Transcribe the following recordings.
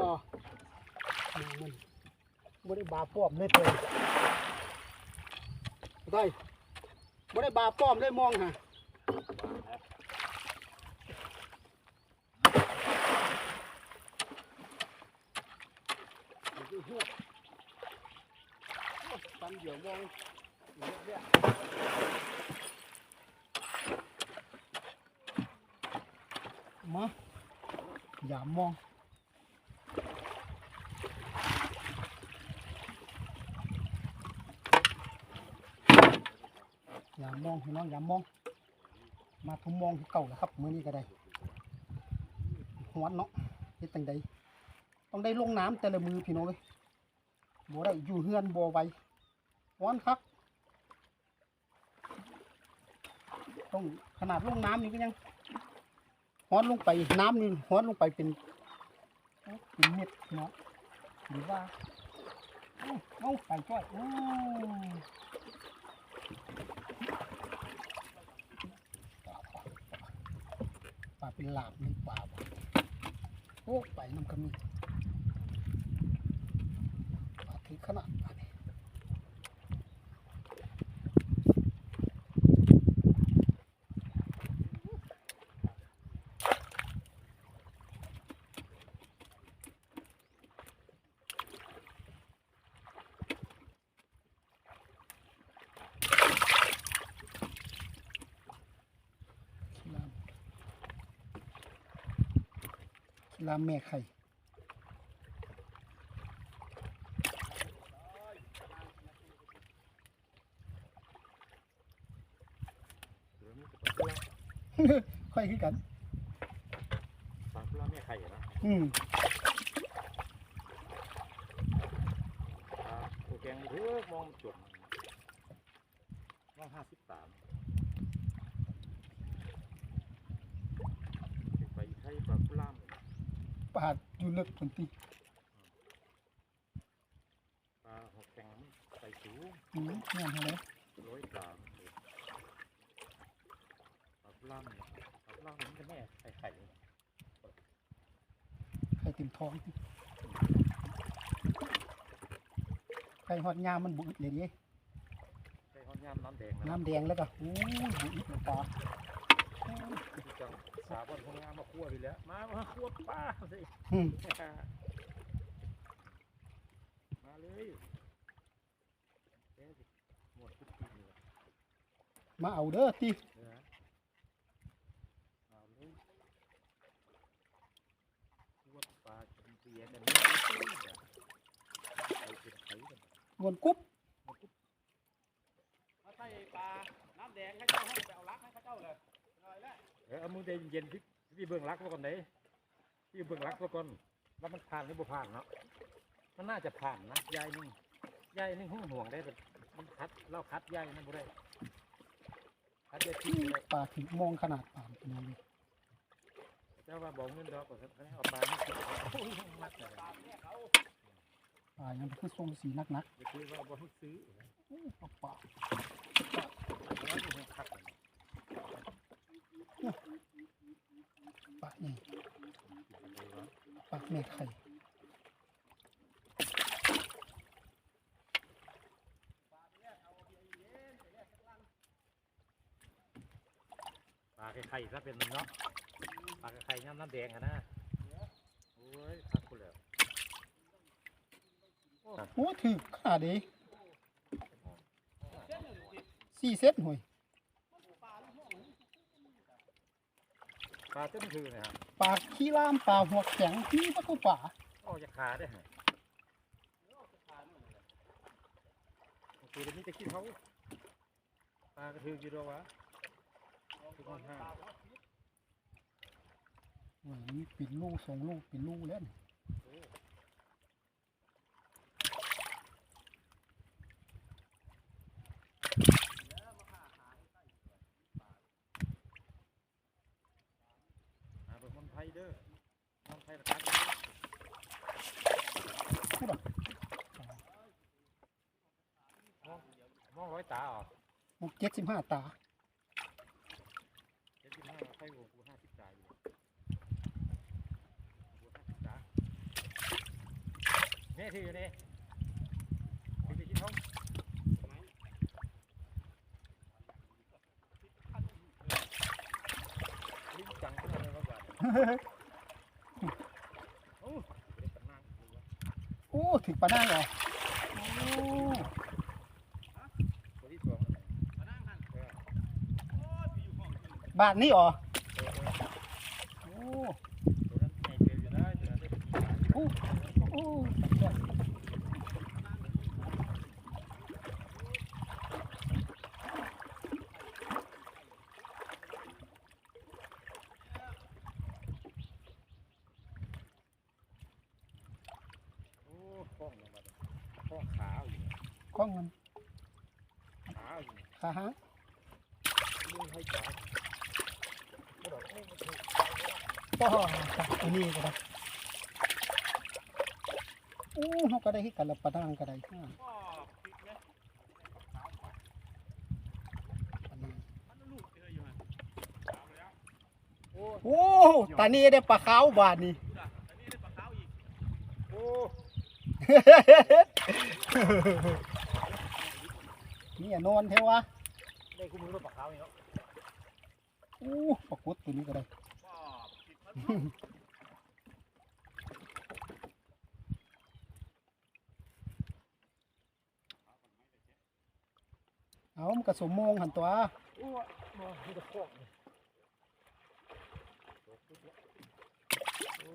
ก็มันบ่ได้บาป้อมเลยตัวได้บ่ได้บาป้อมเลยมองฮะตันเดี๋ยวมองเนี่ยมาอย่ามอง อย่ามองพี่น้องอย่ามอง มาทุ่มมองที่เก่าแล้วครับมื้อนี้ก็ได้หวนเนาะเฮ็ดจังใดต้องได้ลงน้ำแต่ละมือพี่น้องเลยบ่ได้อยู่เฮือนบ่ไวฮ้อนคักต้องขนาดลงน้ำนี่ก็ยังฮ้อนลงไปน้ำนี่ฮ้อนลงไปเป็นเป็นเม็ดเนาะหรือว่าเอาไปจ้อยอ้า ปลา เป็นหลาบในป่าบ่โอ้ไปน้ำกระมีปลาถึงขนาดปลานี่ขี้ลามขี้ ลามแม่ไข่เดี๋ยวนี้จะปลาค่อยคือกันปลาปลาแม่ไข่อะนะอืมปลาโอแกงเพื่อมองจบมองห้าสิบสามไปไทยปลาปลาม ปลาอยู่เลึกผนตีปลาหกแกงใส่สูงอืมแม่นเท่าไหร่ร้อยสามปลาปลามปลาปลามมันจะแม่ไข่ไข่ไข่เต็มท้องติไข่ฮอดยามมันบุอึดเลยเดิไข่ห้อนยามน้ำแดงนะน้ำแดงแล้วก็โอ้ยบุอึดเลยปลาที่ จังสาบอนพงงามมาคั่วไปแล้ว มามาคั่วปลาสิอืมมาเลยเอ๊ะสิหมดทุกทีเลยมาเอาเด้อติเออเอาเลยคั่วปลากินเบียร์กันนี่ไปเป็นไข่กันมวนกุ๊บมาใส่ปลา น้ำแดงให้เจ้าให้ไปเอาลักให้เขาเจ้าเลยหน่อยแล้ว เออเอามือใจเย็นๆพี่พี่เบื้องรักมาก่อนไหนพี่เบื้องรักมาก่อนว่ามันผ่านหรือบ่ผ่านเนาะมันน่าจะผ่านนะยายนี่ยายนี่ห่วงห่วงได้แต่มันคัดเราคัดยายนั่นบ่ได้คัดยายทิ้งบ่ได้ปลาถึงมองขนาดปลาเป็นยังไงเจ้าว่าบอกเงินดอกก็ให้เอาปลาไม่กินโอ้ยมัดเลยปลายังคือทรงสีนักนักจะคือว่าบ่ให้ซื้อๆโอ้ปลาปลา แล้วนี่มันคัดเลย ปลาใหญ่เลยว่าปลาแม่ไข่ปลาไข่ๆซะเป็นเนาะปลาไข่น้ำน้ำแดงอะนะโอ้ยคักกูแล้วโอ้ถือขาเดีสี่เซตหน่วย ปลาเต้นคือเนี่ยฮะปลาขี้ล่ามปลาหัวแข็งที่ตะกุป่าออกจากขาได้ฮะคือจะมีแต่ขี้เขาปลากระทืออยู่ดอกวะคือคนห้า โอ้ยนี่ปิดลูกสองลูกปิดลูกแล้วนี่ หา เป็นคนไทยเด้อคนไทยราคาดีพูดอะมองร้อยตาอ๋อหกเจ็ดสิบห้าตาเจ็ดสิบห้าไทยหัวกูห้าสิบตาอยู่หัวห้าสิบตาถืออยู่นี่ถือไปที่ท้องลิ้นจังขนาดนี้ว่า โอ้เด็กกันนั่งโอ้ถึงปลาหน้าเหรอโอ้ตัวที่สองมานั่งหันเออโอ้ยไปอยู่ห้องอื่นบาทนี่เหรอเออ โอ้ ตัวนั้นในเจออยู่ได้ตัวนั้นได้กี่บาท โอ้โอ้ โอ้ข้องลงมาข้องขาอยู่ กล้องมันขาอยู่ขาหางลุงให้จ่ายไม่ดอกไม่ไม่ถูกป้ออันนี้ก็ได้โอ้เขาก็ได้ให้กันละปลาดังก็ได้อ่าก็พริกไหมอันนี้มันลูกเจออยู่หันเอาแล้วโอ้โอ้ตานี้ได้ปลาขาวบาทนี่ดูด่ะอั นนี้ได้ปลาขาวอีกโอ้นี่อย่านอนเทวะได้คู่มือรถปากขาวอีกเนาะโอ้ปลากดตัวนี้ก็ได้เอามันกระสมมงหันตัวอ้มาที่ตะของนี่โอ้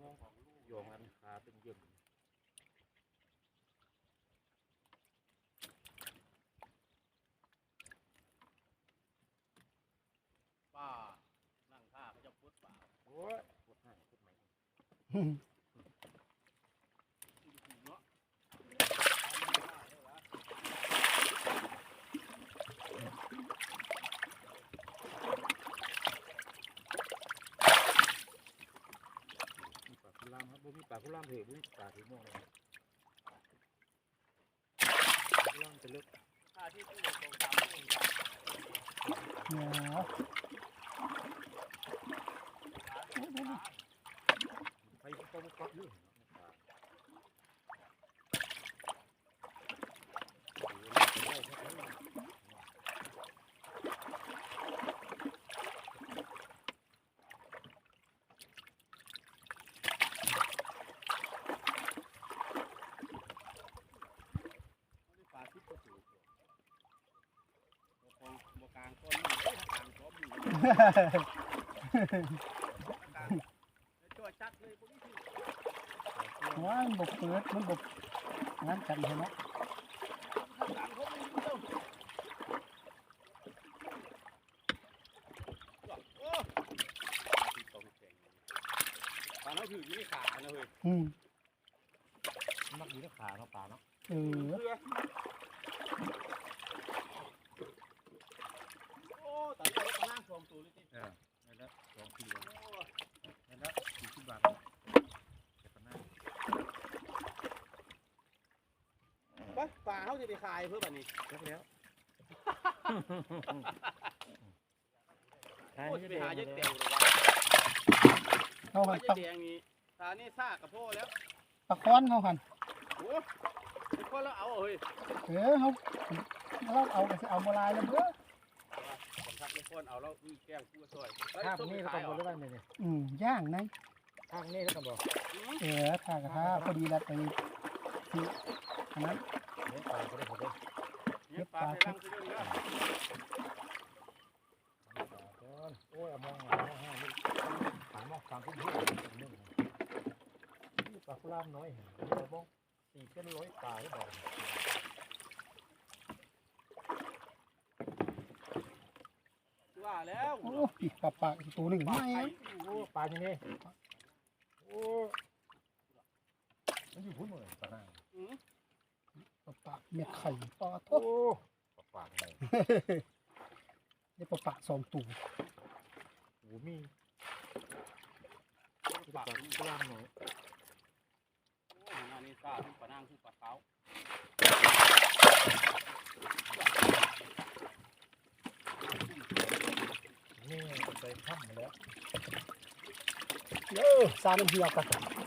มองของลูกโยงอันขาเป็นเยี่ยม ป้านั่งท่าเขาจะพุดป่า โอ้ยปวดห่างปวดไหม ดูเนาะ มีปากกุ ลามครับบ่มีปากกุลามเหตุบ่มีปากถือม่วงเลยปากกุลามจะเลิกท่าที่ผู้ลงตรงตามผู้ลงตามเหนียว ต้มก็ยืดปากปลาที่ประสูบกองกลางก้นนี่กลางก้อนนี่กลางจ่อยจัดเลยพวกนี้ที่ ว่ามันบกเปิดมันบกงั้นกันเห็นไหมกลางเขาไม่รู้เจ้าโอ้ปลาที่ตรงแข็งปลาเขาถืออยู่ในขานะเฮ้ยอืมมักอยู่ในขาเนาะปลาเนาะเออ เรือโอ้ตอนนี้เราก็นั่งชมตัวเลยที เออนั่นแหละสองกิโล โอ้ นั่นแหละสี่สิบบาทเก็บกันหน้า ไปป่าเขาจะ ไปขายเพื่อแบบนี้เก็บแล้วใช่โอ้ไม่จะได้ไปแดหางเยเลอะยเตียวหรือวะเขาว่าหันจะปักแดงนี่ตานี่ซ่ากับพ่อแล้วปักค้อนเขาหันโอ้เป็นคนแล้วเอาเฮ้ยเออเขาเราเอาไปสิเอาโบราณแล้วเบ้อผมทักเป็นคนเอาแล้วมีแกงกู้ซอยข้างนี้แล้วก็บอกได้บ้างเลยเนี่ยอืมย่างในข้างนี้แล้วก็บอกเออทากระทาพอดีแล้วไปที่อันนั้นเนี่ย ปลาก็ได้ผมได้เนี่ยปลาไทยรังคือเรื่องนี้โอ้ยมองหาห้านี่หันมองฟังขึ้นที่อนึงนี่ปลาฟลามน้อยเราบ้องสี่เป็นร้อยปลาหรือเปล่าว่าแล้วโอ้ปีกปลาปลาตัวหนึ่งไม่โอ้ปลาอย่างนี้โอ้มันอยู่พุ่นเลยปลาหน้าอืม ปลาปากเม็ดไข่ปลาทโอ้บปลาปากไหนนี่ปลาปากสองตัวโอ้มีปปลาลาฟลามน้อยโอ้งานนี้ซ่าทุกปลานั่งทุกปลาเท้านี่ใส่ถ้ำมาแล้วเออซาน้ำเหี่ยวกัน